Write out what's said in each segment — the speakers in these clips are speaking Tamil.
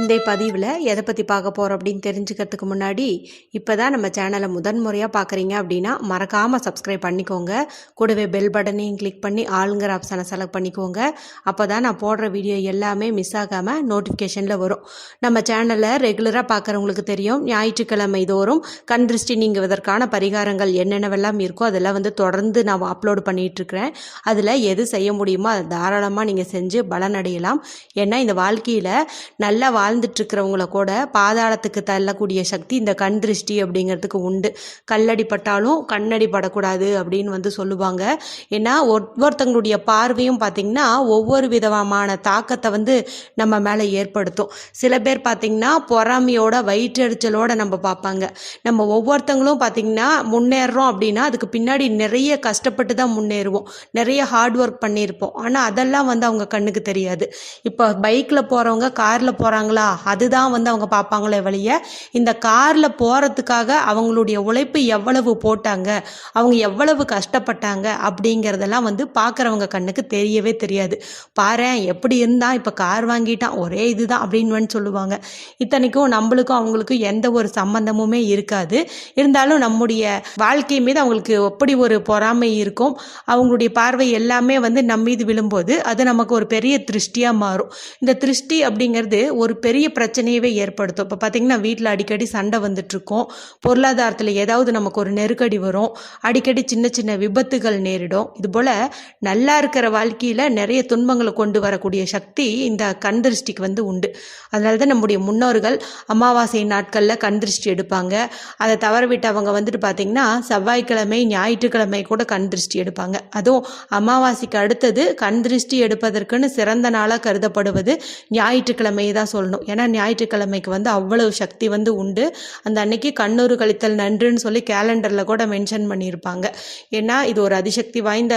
இந்த பதிவில் எதை பற்றி பார்க்க போகிறோம் அப்படின்னு தெரிஞ்சுக்கிறதுக்கு முன்னாடி இப்போ தான் நம்ம சேனலை முதன் முறையாக பார்க்குறீங்க அப்படின்னா மறக்காமல் சப்ஸ்கிரைப் பண்ணிக்கோங்க. கூடவே பெல் பட்டனையும் கிளிக் பண்ணி ஆளுங்கிற ஆப்ஷனை செலக்ட் பண்ணிக்கோங்க. அப்போ தான் நான் போடுற வீடியோ எல்லாமே மிஸ் ஆகாமல் நோட்டிஃபிகேஷனில் வரும். நம்ம சேனலை ரெகுலராக பார்க்குறவங்களுக்கு தெரியும். ஞாயிற்றுக்கிழமை தோறும் கண் திருஷ்டி நீங்குவதற்கான பரிகாரங்கள் என்னென்னவெல்லாம் இருக்கோ அதெல்லாம் வந்து தொடர்ந்து நான் அப்லோடு பண்ணிகிட்ருக்கிறேன் அதில் எது செய்ய முடியுமோ அதை தாராளமாக நீங்கள் செஞ்சு பலனடையலாம். ஏன்னா இந்த வாழ்க்கையில் நல்லா வாழ்ந்துட்டுருக்கிறவங்கள கூட பாதாளத்துக்கு தள்ளக்கூடிய சக்தி இந்த கண் திருஷ்டி அப்படிங்கிறதுக்கு உண்டு. கல்லடி பட்டாலும் கண்ணடி படக்கூடாது அப்படின்னு வந்து சொல்லுவாங்க. ஏன்னா ஒவ்வொருத்தங்களுடைய பார்வையும் பார்த்திங்கன்னா ஒவ்வொரு விதமான தாக்கத்தை வந்து நம்ம மேலே ஏற்படுத்தும். சில பேர் பார்த்திங்கன்னா பொறாமையோட வயிற்றெரிச்சலோட நம்ம பார்ப்பாங்க. நம்ம ஒவ்வொருத்தங்களும் பார்த்திங்கன்னா முன்னேறோம் அப்படின்னா அதுக்கு பின்னாடி நிறைய கஷ்டப்பட்டு தான் முன்னேறுவோம். நிறைய ஹார்ட் ஒர்க் பண்ணியிருப்போம். ஆனால் அதெல்லாம் வந்து அவங்க கண்ணுக்கு தெரியாது. இப்போ பைக்கில் போகிறவங்க காரில் போகிறாங்களா அதுதான் வந்து அவங்க பார்ப்பாங்களே வழிய இந்த காரில் போகிறதுக்காக அவங்களுடைய உழைப்பு எவ்வளவு போட்டாங்க அவங்க எவ்வளவு கஷ்டப்பட்டாங்க அப்படிங்கிறதெல்லாம் வந்து பார்க்குறவங்க கண்ணுக்கு தெரியவே தெரியாது. பாரு எப்படி இருந்தால் இப்போ கார் வாங்கிட்டான் ஒரே இதுதான் அப்படின்னு சொல்லுவாங்க. இத்தனைக்கும் நம்மளுக்கும் அவங்களுக்கும் எந்த ஒரு சம்மந்தமுமே இருக்காது. இருந்தாலும் நம்முடைய வாழ்க்கை மீது அவங்களுக்கு எப்படி ஒரு பொறாமை இருக்கும் அவங்களுடைய பார்வை எல்லாமே வந்து நம்ம மீது விழும்போது அது நமக்கு ஒரு பெரிய திருஷ்டியாக மாறும். இந்த திருஷ்டி அப்படிங்கிறது ஒரு பெரிய பிரச்சனையவே ஏற்படுத்தும். இப்போ பார்த்திங்கன்னா வீட்டில் அடிக்கடி சண்டை வந்துட்டுருக்கோம். பொருளாதாரத்தில் ஏதாவது நமக்கு ஒரு நெருக்கடி வரும். அடிக்கடி சின்ன சின்ன விபத்துகள் நேரிடும். இதுபோல் நல்லா இருக்கிற வாழ்க்கையில் நிறைய துன்பங்களை கொண்டு வரக்கூடிய சக்தி இந்த கண் திருஷ்டிக்கு வந்து உண்டு. அதனால தான் நம்முடைய முன்னோர்கள் அமாவாசை நாட்களில் கண் திருஷ்டி எடுப்பாங்க. அதை தவற விட்டவங்க வந்துட்டு பார்த்திங்கன்னா செவ்வாய்க்கிழமை ஞாயிற்றுக்கிழமை கூட கண் திருஷ்டி எடுப்பாங்க. அதுவும் அமாவாசைக்கு அடுத்தது கண் திருஷ்டி எடுப்பதற்குன்னு சிறந்த நாளாக கருதப்படுவது ஞாயிற்றுக்கிழமையை தான் சொல்லணும். ஏன்னா ஞாயிற்றுக்கிழமைக்கு வந்து அவ்வளவு சக்தி வந்து உண்டு. அந்த அன்னைக்கு கண்ணூறு கழித்தல் நன்றுன்னு சொல்லி கேலண்டரில் கூட மென்ஷன் பண்ணியிருப்பாங்க. ஏன்னா இது ஒரு அதிசக்தி வாய்ந்த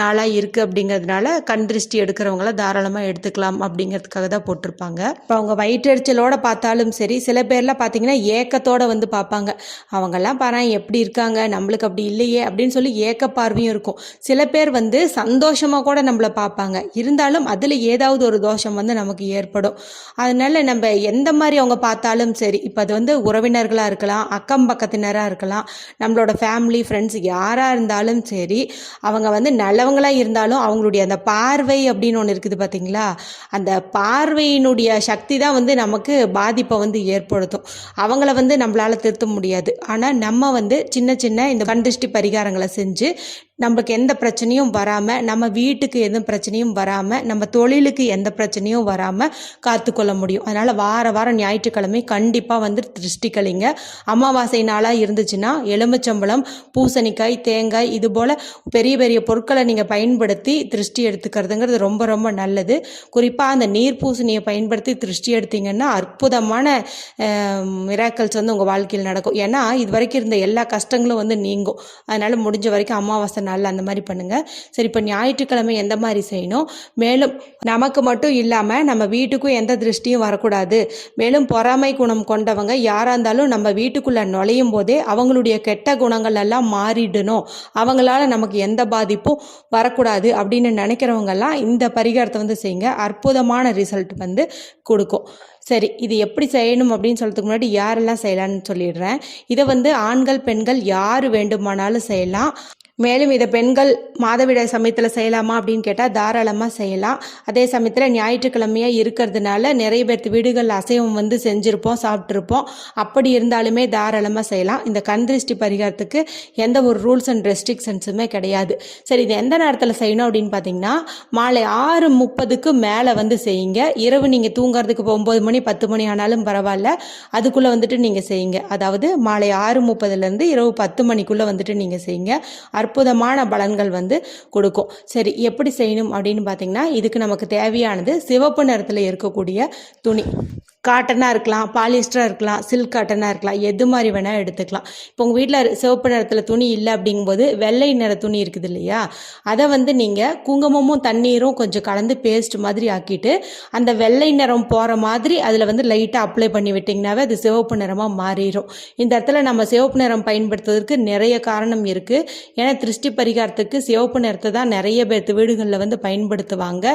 நாளாக இருக்குது அப்படிங்கிறதுனால கண் திருஷ்டி எடுக்கிறவங்கள தாராளமாக எடுத்துக்கலாம் அப்படிங்கிறதுக்காக தான் போட்டிருப்பாங்க. இப்போ அவங்க வயிற்றெரிச்சலோட பார்த்தாலும் சரி சில பேர்லாம் பார்த்தீங்கன்னா ஏக்கத்தோடு வந்து பார்ப்பாங்க. அவங்கெல்லாம் பாரு எப்படி இருக்காங்க? நம்மளுக்கு அப்படி இல்லையே அப்படின்னு சொல்லி ஏக்க பார்வையும் இருக்கும். சில பேர் வந்து சந்தோஷமாக கூட நம்மளை பார்ப்பாங்க. இருந்தாலும் அதில் ஏதாவது ஒரு தோஷம் வந்து நமக்கு ஏற்படும். அதனால நம்ம எந்த மாதிரி அவங்க பார்த்தாலும் சரி இப்போ அது வந்து உறவினர்களாக இருக்கலாம் அக்கம் பக்கத்தினராக இருக்கலாம் நம்மளோட ஃபேமிலி ஃப்ரெண்ட்ஸ் யாராக இருந்தாலும் சரி அவங்க வந்து நல்லவங்களாக இருந்தாலும் அவங்களுடைய அந்த பார்வை அப்படின்னு ஒன்று இருக்குது பார்த்தீங்களா அந்த பார்வையினுடைய சக்தி தான் வந்து நமக்கு பாதிப்பை வந்து ஏற்படுத்தும். அவங்கள வந்து நம்மளால் திருத்த முடியாது. ஆனால் நம்ம வந்து சின்ன சின்ன இந்த கண்டிஷ்டி பரிகாரங்களை செஞ்சு நம்மளுக்கு எந்த பிரச்சனையும் வராமல் நம்ம வீட்டுக்கு எதுவும் பிரச்சனையும் வராமல் நம்ம தொழிலுக்கு எந்த பிரச்சனையும் வராமல் காத்துக்கொள்ள முடியும். அதனால் வார வாரம் ஞாயிற்றுக்கிழமை கண்டிப்பாக வந்து திருஷ்டிக்கலிங்க. அமாவாசை நாளாக இருந்துச்சுன்னா எலுமிச்சம்பழம் பூசணிக்காய் தேங்காய் இது போல் பெரிய பெரிய பொருட்களை நீங்கள் பயன்படுத்தி திருஷ்டி எடுத்துக்கிறதுங்கிறது ரொம்ப ரொம்ப நல்லது. குறிப்பாக அந்த நீர் பூசணியை பயன்படுத்தி திருஷ்டி எடுத்தீங்கன்னா அற்புதமான மிராக்கல்ஸ் வந்து உங்கள் வாழ்க்கையில் நடக்கும். ஏன்னா இது வரைக்கும் இருந்த எல்லா கஷ்டங்களும் வந்து நீங்கும். அதனால் முடிஞ்ச வரைக்கும் அமாவாசை நாளில் அந்த மாதிரி பண்ணுங்கள் சரி இப்போ ஞாயிற்றுக்கிழமை எந்த மாதிரி செய்யணும்? மேலும் நமக்கு மட்டும் இல்லாமல் நம்ம வீட்டுக்கும் எந்த திருஷ்டியும் வரக்கூடாது. மேலும் பொறாமை குணம் கொண்டவங்க யாராக இருந்தாலும் நம்ம வீட்டுக்குள்ளே நுழையும் போதே அவங்களுடைய கெட்ட குணங்கள் எல்லாம் மாறிடணும். அவங்களால நமக்கு எந்த பாதிப்பும் வரக்கூடாது அப்படின்னு நினைக்கிறவங்கெல்லாம் இந்த பரிகாரத்தை வந்து செய்யுங்க. அற்புதமான ரிசல்ட் வந்து கொடுக்கும். சரி இது எப்படி செய்யணும் அப்படின்னு சொல்கிறதுக்கு முன்னாடி யாரெல்லாம் செய்யலாம்னு சொல்லிடுறேன். இதை வந்து ஆண்கள் பெண்கள் யார் வேண்டுமானாலும் செய்யலாம். மேலும் இதை பெண்கள் மாதவிடாய் சமயத்தில் செய்யலாமா அப்படின்னு கேட்டால் தாராளமாக செய்யலாம். அதே சமயத்தில் ஞாயிற்றுக்கிழமையாக இருக்கிறதுனால நிறைய பேர்த்து வீடுகளில் அசைவம் வந்து செஞ்சுருப்போம் சாப்பிட்ருப்போம் அப்படி இருந்தாலுமே தாராளமாக செய்யலாம். இந்த கந்திருஷ்டி பரிகாரத்துக்கு எந்த ஒரு ரூல்ஸ் அண்ட் ரெஸ்ட்ரிக்ஷன்ஸுமே கிடையாது. சரி இது எந்த நேரத்தில் செய்யணும் அப்படின்னு பார்த்தீங்கன்னா மாலை ஆறு முப்பதுக்கு மேலே வந்து செய்யுங்க. இரவு நீங்கள் தூங்குறதுக்கு ஒம்பது மணி பத்து மணி ஆனாலும் பரவாயில்ல. அதுக்குள்ளே வந்துட்டு நீங்கள் செய்யுங்க. அதாவது மாலை ஆறு முப்பதுலேருந்து இரவு பத்து மணிக்குள்ளே வந்துட்டு நீங்கள் செய்யுங்க. அற்புதமான பலன்கள் வந்து கொடுக்கும். சரி எப்படி செய்யணும் அப்படின்னு பார்த்தீங்கன்னா இதுக்கு நமக்கு தேவையானது சிவப்பு நிறத்தில் இருக்கக்கூடிய துணி. காட்டனாக இருக்கலாம் பாலிஸ்டராக இருக்கலாம் சில்க் காட்டனாக இருக்கலாம் எது மாதிரி வேணால் எடுத்துக்கலாம். இப்போ உங்கள் வீட்டில் சிவப்பு நிறத்தில் துணி இல்லை அப்படிங்கும்போது வெள்ளை நிற துணி இருக்குது இல்லையா? அதை வந்து நீங்கள் குங்குமமும் தண்ணீரும் கொஞ்சம் கலந்து பேஸ்ட் மாதிரி ஆக்கிட்டு அந்த வெள்ளை நிறம் போகிற மாதிரி அதில் வந்து லைட்டாக அப்ளை பண்ணி விட்டிங்கனாவே அது சிவப்பு நிறமாக மாறிடும் இந்த இடத்துல நம்ம சிவப்பு நிறம் பயன்படுத்துவதற்கு நிறைய காரணம் இருக்குது ஏன்னா திருஷ்டி பரிகாரத்துக்கு சிவப்பு நிறத்தை தான் நிறைய பேர்த்து வீடுகளில் வந்து பயன்படுத்துவாங்க.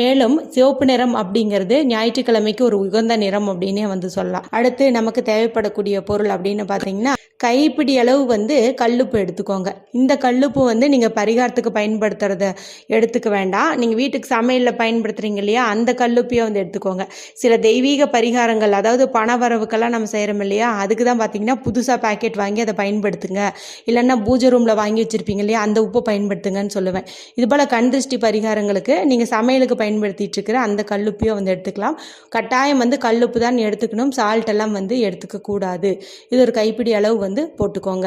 மேலும் சிவப்பு நிறம் அப்படிங்கிறது ஞாயிற்றுக்கிழமைக்கு ஒரு உகந்த நிறம் அப்படின்னே வந்து சொல்லலாம். அடுத்து நமக்கு தேவைப்படக்கூடிய பொருள் அப்படின்னு பார்த்தீங்கன்னா கைப்பிடி அளவு வந்து கல்லுப்பு எடுத்துக்கோங்க. இந்த கல்லுப்பு வந்து நீங்கள் பரிகாரத்துக்கு பயன்படுத்துறத எடுத்துக்க வேண்டாம். நீங்கள் வீட்டுக்கு சமையலில் பயன்படுத்துகிறீங்க இல்லையா அந்த கல்லுப்பையும் வந்து எடுத்துக்கோங்க. சில தெய்வீக பரிகாரங்கள் அதாவது பண வரவுக்கெல்லாம் நம்ம செய்கிறோம் இல்லையா அதுக்கு தான் பார்த்தீங்கன்னா புதுசாக பேக்கெட் வாங்கி அதை பயன்படுத்துங்க. இல்லைன்னா பூஜை ரூமில் வாங்கி வச்சுருப்பீங்க இல்லையா அந்த உப்பை பயன்படுத்துங்கன்னு சொல்லுவேன். இது போல் கண் திருஷ்டி பரிகாரங்களுக்கு நீங்கள் சமையலுக்கு பயன்படுத்திட்டு இருக்கிற அந்த கல்லுப்பையும் வந்து எடுத்துக்கலாம். கட்டாயம் வந்து கல்லுப்பு தான் எடுத்துக்கணும். சால்ட் எல்லாம் வந்து எடுத்துக்க கூடாது. இது ஒரு கைப்பிடி அளவு வந்து போட்டுக்கோங்க.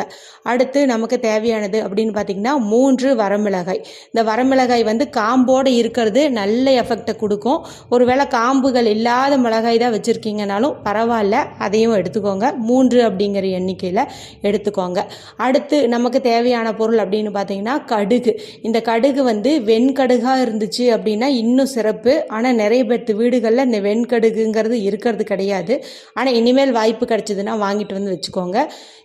அடுத்து நமக்கு தேவையானது அப்படின்னு பார்த்தீங்கன்னா மூன்று வரமிளகாய். இந்த வரமிளகாய் வந்து காம்போடு இருக்கிறது நல்ல எஃபெக்டை கொடுக்கும். ஒருவேளை காம்புகள் இல்லாத மிளகாய் தான் வச்சுருக்கீங்கனாலும் பரவாயில்ல அதையும் எடுத்துக்கோங்க. மூன்று அப்படிங்கிற எண்ணிக்கையில் எடுத்துக்கோங்க. அடுத்து நமக்கு தேவையான பொருள் அப்படின்னு பார்த்தீங்கன்னா கடுகு. இந்த கடுகு வந்து வெண்கடுகாக இருந்துச்சு அப்படின்னா இன்னும் சிறப்பு. ஆனால் நிறைய பேர்த்து வீடுகளில் இந்த வெண்கடுகுங்கிறது இருக்கு. இருக்கிறது கிடையாது. ஆனால் இனிமேல் வாய்ப்பு கிடைச்சதுன்னா வாங்கிட்டு வந்து வச்சுக்கோங்க.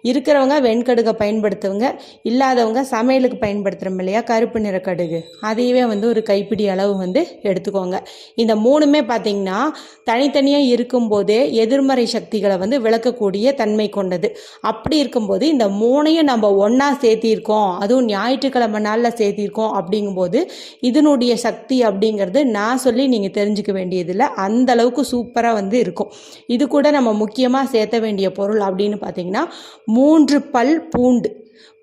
இருக்கிறவங்க வெண்கடுகை பயன்படுத்துவங்க. இல்லாதவங்க சமையலுக்கு பயன்படுத்துகிறோம் இல்லையா? கருப்பு நிற கடுகு. அதையவே வந்து ஒரு கைப்பிடி அளவு வந்து எடுத்துக்கோங்க. இந்த மூணுமே பார்த்தீங்கன்னா தனித்தனியாக இருக்கும்போதே எதிர்மறை சக்திகளை வந்து விளக்கக்கூடிய தன்மை கொண்டது. அப்படி இருக்கும்போது இந்த மூணையும் நம்ம ஒன்றா சேர்த்திருக்கோம். அதுவும் ஞாயிற்றுக்கிழமை நாளில் சேர்த்திருக்கோம் அப்படிங்கும்போது இதனுடைய சக்தி அப்படிங்கிறது நான் சொல்லி நீங்கள் தெரிஞ்சுக்க வேண்டியதில்லை. அந்த அளவுக்கு சூப்பராக வந்து இருக்கும். இது கூட நம்ம முக்கியமாக சேர்த்த வேண்டிய பொருள் அப்படின்னு பார்த்தீங்கன்னா மூன்று பல் பூண்டு.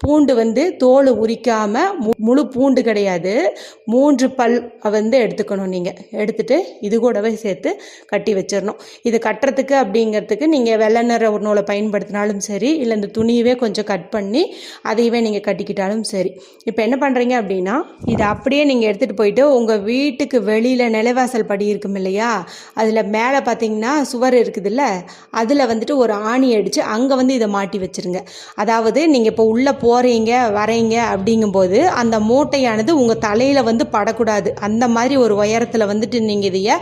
பூண்டு வந்து தோல் உரிக்காமல் மு முழு பூண்டு கிடையாது. மூன்று பல் வந்து எடுத்துக்கணும் நீங்கள் எடுத்துட்டு இது கூடவே சேர்த்து கட்டி வச்சிடணும். இது கட்டுறதுக்கு அப்படிங்கிறதுக்கு நீங்கள் வெள்ளை நிற ஒரு நூலை பயன்படுத்தினாலும் சரி இல்லை இந்த துணியவே கொஞ்சம் கட் பண்ணி அதையவே நீங்கள் கட்டிக்கிட்டாலும் சரி. இப்போ என்ன பண்ணுறீங்க அப்படின்னா இதை அப்படியே நீங்கள் எடுத்துகிட்டு போயிட்டு உங்கள் வீட்டுக்கு வெளியில் நிலைவாசல் படி இருக்கும் இல்லையா? அதில் மேலே பார்த்தீங்கன்னா சுவர் இருக்குதுல்ல? அதில் வந்துட்டு ஒரு ஆணி அடித்து அங்கே வந்து இதை மாட்டி வச்சுருங்க. அதாவது நீங்கள் இப்போ உள்ளே போகிறீங்க வரீங்க அப்படிங்கும்போது அந்த மூட்டையானது உங்கள் தலையில் வந்து படக்கூடாது. அந்த மாதிரி ஒரு உயரத்தில் வந்துட்டு நீங்கள் இதைய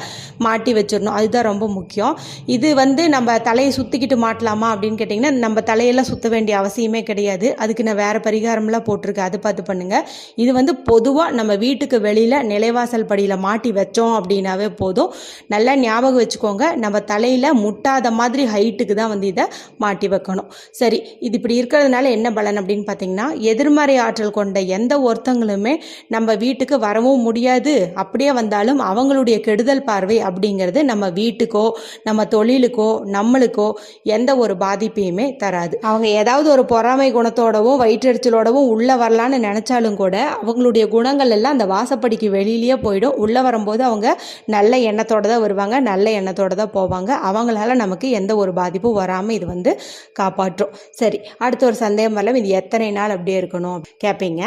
மாட்டி வச்சிடணும். அதுதான் ரொம்ப முக்கியம். இது வந்து நம்ம தலையை சுற்றிக்கிட்டு மாட்டலாமா அப்படின்னு கேட்டிங்கன்னா நம்ம தலையெல்லாம் சுற்ற வேண்டிய அவசியமே கிடையாது. அதுக்கு நான் வேறு பரிகாரம்லாம் போட்டிருக்கேன். அது பார்த்து பண்ணுங்கள் இது வந்து பொதுவாக நம்ம வீட்டுக்கு வெளியில் நிலைவாசல் படியில் மாட்டி வச்சோம் அப்படின்னாவே போதும். நல்லா ஞாபகம் வச்சுக்கோங்க. நம்ம தலையில் முட்டாத மாதிரி ஹைட்டுக்கு தான் வந்து இதை மாட்டி வைக்கணும். சரி இது இப்படி இருக்கிறதுனால என்ன பலன் அப்படின்னு பார்த்தீங்கன்னா எதிர்மறை ஆற்றல் கொண்ட எந்த ஒருத்தங்களுமே நம்ம வீட்டுக்கு வரவும் முடியாது. அப்படியே வந்தாலும் அவங்களுடைய கெடுதல் பார்வை அப்படிங்கிறது நம்ம வீட்டுக்கோ நம்ம தொழிலுக்கோ நம்மளுக்கோ எந்த ஒரு பாதிப்பையுமே தராது. அவங்க ஏதாவது ஒரு பொறாமை குணத்தோடவும் வயிற்றெரிச்சலோடவும் உள்ளே வரலான்னு நினச்சாலும் கூட அவங்களுடைய குணங்கள் எல்லாம் அந்த வாசப்படிக்கு வெளியிலேயே போயிடும். உள்ளே வரும்போது அவங்க நல்ல எண்ணத்தோட தான் வருவாங்க நல்ல எண்ணத்தோட தான் போவாங்க. அவங்களால நமக்கு எந்த ஒரு பாதிப்பும் வராமல் இது வந்து காப்பாற்றும். சரி அடுத்த ஒரு சந்தேகம் வரலாம். இது எத்தனை நாள் அப்படியே இருக்கணும் கேட்பீங்க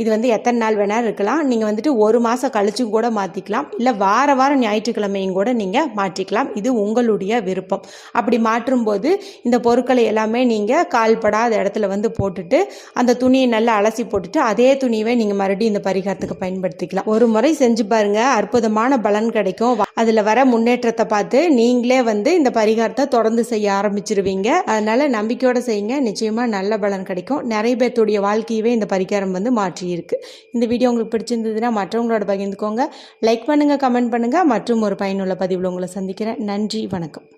இது வந்து எத்தனை நாள் வேணாலும் இருக்கலாம். நீங்கள் வந்துட்டு ஒரு மாதம் கழிச்சும் கூட மாற்றிக்கலாம் இல்லை வார வாரம் ஞாயிற்றுக்கிழமையும் கூட நீங்கள் மாற்றிக்கலாம். இது உங்களுடைய விருப்பம். அப்படி மாற்றும்போது இந்த பொருட்களை எல்லாமே நீங்கள் கால்படாத இடத்துல வந்து போட்டுட்டு அந்த துணியை நல்லா அலசி போட்டுட்டு அதே துணியவே நீங்கள் மறுபடியும் இந்த பரிகாரத்துக்கு பயன்படுத்திக்கலாம். ஒரு முறை செஞ்சு பாருங்க. அற்புதமான பலன் கிடைக்கும். அதில் வர முன்னேற்றத்தை பார்த்து நீங்களே வந்து இந்த பரிகாரத்தை தொடர்ந்து செய்ய ஆரம்பிச்சிருவீங்க. அதனால நம்பிக்கையோட செய்யுங்க. நிச்சயமாக நல்ல பலன் கிடைக்கும். நிறைய பேர்த்துடைய வாழ்க்கையவே இந்த பரிகாரம் வந்து மாற்றியிருக்கு. இந்த வீடியோ உங்களுக்கு பிடிச்சிருந்ததுன்னா மற்றவங்களோட பகிர்ந்துக்கோங்க. லைக் பண்ணுங்கள் கமெண்ட் பண்ணுங்கள் மற்றும் ஒரு பயனுள்ள பதிவில் உங்களை சந்திக்கிறேன். நன்றி வணக்கம்.